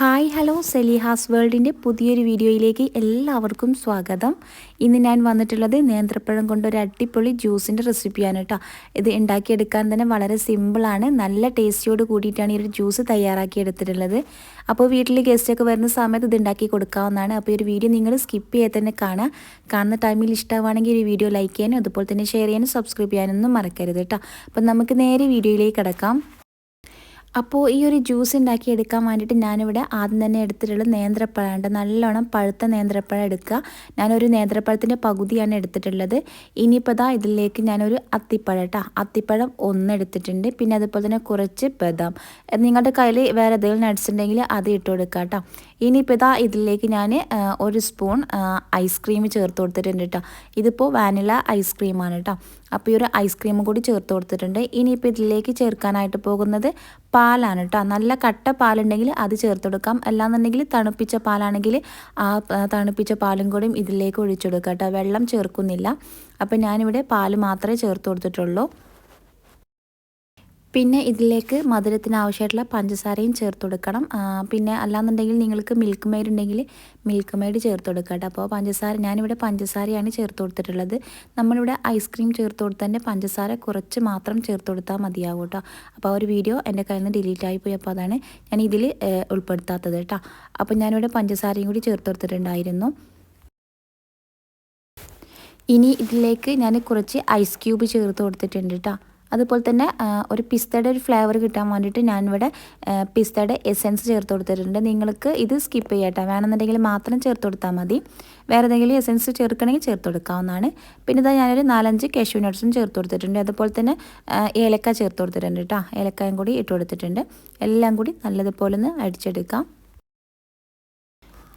Hi hello. സെലിഹാസ് വേൾഡിന്റെ പുതിയൊരു വീഡിയോയിലേക്ക് എല്ലാവർക്കും സ്വാഗതം. ഇന്ന് ഞാൻ വന്നിട്ടുള്ളത് നേന്ത്രപ്പഴം കൊണ്ടൊരു അടിപൊളി ജ്യൂസിന്റെ റെസിപ്പിയാണ് കേട്ടോ. ഇത് ഉണ്ടാക്കിയെടുക്കാൻ തന്നെ വളരെ സിമ്പിളാണ് നല്ല ടേസ്റ്റിയോട് കൂടിയിട്ടാണ് ഈ ഒരു ജ്യൂസ് തയ്യാറാക്കി എടുത്തിട്ടുള്ളത് അപ്പോൾ വീട്ടിൽ ഗസ്റ്റൊക്കെ വരുന്ന സമയത്ത് ഇത് ഉണ്ടാക്കി കൊടുക്കാവുന്നതാണ്. അപ്പോൾ ഈ ഒരു വീഡിയോ നിങ്ങൾ സ്കിപ്പ് ചെയ്യാൻ തന്നെ കാണുക. കാണുന്ന ടൈമിൽ ഇഷ്ടമാണെങ്കിൽ ഈ വീഡിയോ ലൈക്ക് ചെയ്യാനും അതുപോലെ തന്നെ ഷെയർ ചെയ്യാനും സബ്സ്ക്രൈബ് ചെയ്യാനൊന്നും മറക്കരുത് കേട്ടോ. അപ്പം നമുക്ക് നേരെ വീഡിയോയിലേക്ക് കിടക്കാം. അപ്പോൾ ഈ ഒരു ജ്യൂസ് ഉണ്ടാക്കി എടുക്കാൻ വേണ്ടിയിട്ട് ഞാനിവിടെ ആദ്യം തന്നെ എടുത്തിട്ടുള്ളത് നേന്ത്രപ്പഴമുണ്ട് നല്ലോണം പഴുത്ത നേന്ത്രപ്പഴം എടുക്കുക. ഞാനൊരു നേന്ത്രപ്പഴത്തിന്റെ പകുതിയാണ് എടുത്തിട്ടുള്ളത്. ഇനിയിപ്പോൾ ദാ ഇതിലേക്ക് ഞാനൊരു അത്തിപ്പഴം കേട്ടോ. അത്തിപ്പഴം ഒന്ന് എടുത്തിട്ടുണ്ട്. പിന്നെ അതുപോലെ തന്നെ കുറച്ച് ബദാം. നിങ്ങളുടെ കയ്യിൽ വേറെ എന്തെങ്കിലും നട്ട്സ് ഉണ്ടെങ്കിൽ അത് ഇട്ട് കൊടുക്കുക കേട്ടോ. ഇനിയിപ്പോൾ ഇതാ ഇതിലേക്ക് ഞാൻ ഒരു സ്പൂൺ ഐസ്ക്രീം ചേർത്ത് കൊടുത്തിട്ടുണ്ട് കേട്ടോ. ഇതിപ്പോൾ വാനില ഐസ്ക്രീമാണ് കേട്ടോ. അപ്പോൾ ഈ ഒരു ഐസ്ക്രീമും കൂടി ചേർത്ത് കൊടുത്തിട്ടുണ്ട്. ഇനിയിപ്പോൾ ഇതിലേക്ക് ചേർക്കാനായിട്ട് പോകുന്നത് പാലാണ് കേട്ടോ നല്ല കട്ട പാലുണ്ടെങ്കിൽ അത് ചേർത്ത് കൊടുക്കാം. അല്ലാന്നുണ്ടെങ്കിൽ തണുപ്പിച്ച പാലാണെങ്കിൽ ആ തണുപ്പിച്ച പാലും കൂടിയും ഇതിലേക്ക് ഒഴിച്ചു കൊടുക്കാം കേട്ടോ വെള്ളം ചേർക്കുന്നില്ല. അപ്പോൾ ഞാനിവിടെ പാൽ മാത്രമേ ചേർത്ത് കൊടുത്തിട്ടുള്ളൂ. പിന്നെ ഇതിലേക്ക് മധുരത്തിന് ആവശ്യമായിട്ടുള്ള പഞ്ചസാരയും ചേർത്ത് കൊടുക്കണം. പിന്നെ അല്ലാന്നുണ്ടെങ്കിൽ നിങ്ങൾക്ക് മിൽക്ക് മെയ്ഡ് ഉണ്ടെങ്കിൽ മിൽക്ക് മെയ്ഡ് ചേർത്ത് കൊടുക്കട്ടെ അപ്പോൾ പഞ്ചസാര ഞാനിവിടെ പഞ്ചസാരയാണ് ചേർത്ത് കൊടുത്തിട്ടുള്ളത്. നമ്മളിവിടെ ഐസ്ക്രീം ചേർത്ത് കൊടുത്തതിന്റെ പഞ്ചസാര കുറച്ച് മാത്രം ചേർത്ത് കൊടുത്താൽ മതിയാവും കേട്ടോ. അപ്പോൾ ആ ഒരു വീഡിയോ എന്റെ കയ്യിൽ നിന്ന് ഡിലീറ്റ് ആയിപ്പോയി അപ്പോൾ അതാണ് ഞാൻ ഇതിൽ ഉൾപ്പെടുത്താത്തത് കേട്ടോ. അപ്പോൾ ഞാനിവിടെ പഞ്ചസാരയും കൂടി ചേർത്ത് കൊടുത്തിട്ടുണ്ടായിരുന്നു. ഇനി ഇതിലേക്ക് ഞാൻ കുറച്ച് ഐസ് ക്യൂബ് ചേർത്ത് കൊടുത്തിട്ടുണ്ട് കേട്ടോ. അതുപോലെ തന്നെ ഒരു പിസ്തയുടെ ഒരു ഫ്ലേവർ കിട്ടാൻ വേണ്ടിയിട്ട് ഞാനിവിടെ പിസ്തയുടെ എസെൻസ് ചേർത്ത് കൊടുത്തിട്ടുണ്ട്. നിങ്ങൾക്ക് ഇത് സ്കിപ്പ് ചെയ്യട്ടെ. വേണമെന്നുണ്ടെങ്കിൽ മാത്രം ചേർത്ത് കൊടുത്താൽ മതി. വേറെ ഏതെങ്കിലും എസെൻസ് ചേർക്കണമെങ്കിൽ ചേർത്ത് കൊടുക്കാവുന്നതാണ്. പിന്നെ ഇതാ ഞാനൊരു നാലഞ്ച് കാഷ്യൂ നട്ട്സും ചേർത്ത് കൊടുത്തിട്ടുണ്ട്. അതുപോലെ തന്നെ ഏലക്ക ചേർത്ത് കൊടുത്തിട്ടുണ്ട് കേട്ടോ. ഏലക്കായും കൂടി ഇട്ട് കൊടുത്തിട്ടുണ്ട്. എല്ലാം കൂടി നല്ലതുപോലെ ഒന്ന് അടിച്ചെടുക്കാം.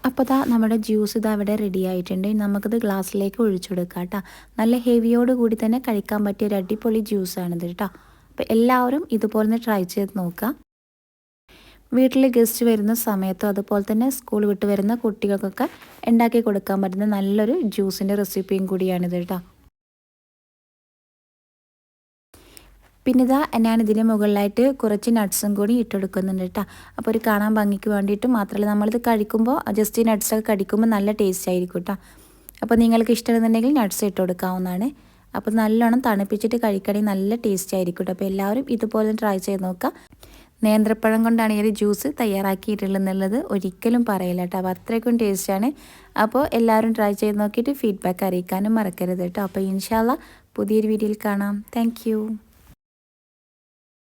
അപ്പോൾ ദാ നമ്മുടെ ജ്യൂസ് ഇതാ അവിടെ റെഡി ആയിട്ടുണ്ട്. നമുക്കിത് ഗ്ലാസ്സിലേക്ക് ഒഴിച്ചെടുക്കാം കേട്ടോ. നല്ല ഹെവിയോട് കൂടി തന്നെ കഴിക്കാൻ പറ്റിയ ഒരു അടിപൊളി ജ്യൂസാണിത് കേട്ടോ. അപ്പോൾ എല്ലാവരും ഇതുപോലെ തന്നെ ട്രൈ ചെയ്ത് നോക്കുക. വീട്ടിൽ ഗസ്റ്റ് വരുന്ന സമയത്തും അതുപോലെ തന്നെ സ്കൂൾ വിട്ട് വരുന്ന കുട്ടികൾക്കൊക്കെ ഉണ്ടാക്കി കൊടുക്കാൻ പറ്റുന്ന നല്ലൊരു ജ്യൂസിന്റെ റെസിപ്പിയും കൂടിയാണിത് കേട്ടോ. പിന്നെ ഇതാ ഇതിന് മുകളിലായിട്ട് കുറച്ച് നട്ട്സും കൂടി ഇട്ടെടുക്കുന്നുണ്ട് കേട്ടോ അപ്പോൾ ഒരു കാണാൻ ഭംഗിക്ക് വേണ്ടിയിട്ട് മാത്രമല്ല നമ്മളിത് കഴിക്കുമ്പോൾ ജസ്റ്റ് നട്ട്സൊക്കെ കടിക്കുമ്പോൾ നല്ല ടേസ്റ്റ് ആയിരിക്കും കേട്ടോ അപ്പോൾ നിങ്ങൾക്ക് ഇഷ്ടമെന്നുണ്ടെങ്കിൽ നട്ട്സ് ഇട്ട് കൊടുക്കാവുന്നതാണ്. അപ്പോൾ നല്ലോണം തണുപ്പിച്ചിട്ട് കഴിക്കണമെങ്കിൽ നല്ല ടേസ്റ്റ് ആയിരിക്കും കേട്ടോ അപ്പോൾ എല്ലാവരും ഇതുപോലെ ട്രൈ ചെയ്ത് നോക്കുക നേന്ത്രപ്പഴം കൊണ്ടാണ് ഈ ഒരു ജ്യൂസ് തയ്യാറാക്കിയിട്ടുള്ളതെന്നുള്ളത് ഒരിക്കലും പറയില്ല കേട്ടോ അപ്പോൾ അത്രയ്ക്കും ടേസ്റ്റാണ് അപ്പോൾ എല്ലാവരും ട്രൈ ചെയ്ത് നോക്കിയിട്ട് ഫീഡ്ബാക്ക് അറിയിക്കാനും മറക്കരുത് കേട്ടോ അപ്പോൾ ഇൻഷാല്ല പുതിയൊരു വീഡിയോയിൽ കാണാം. താങ്ക്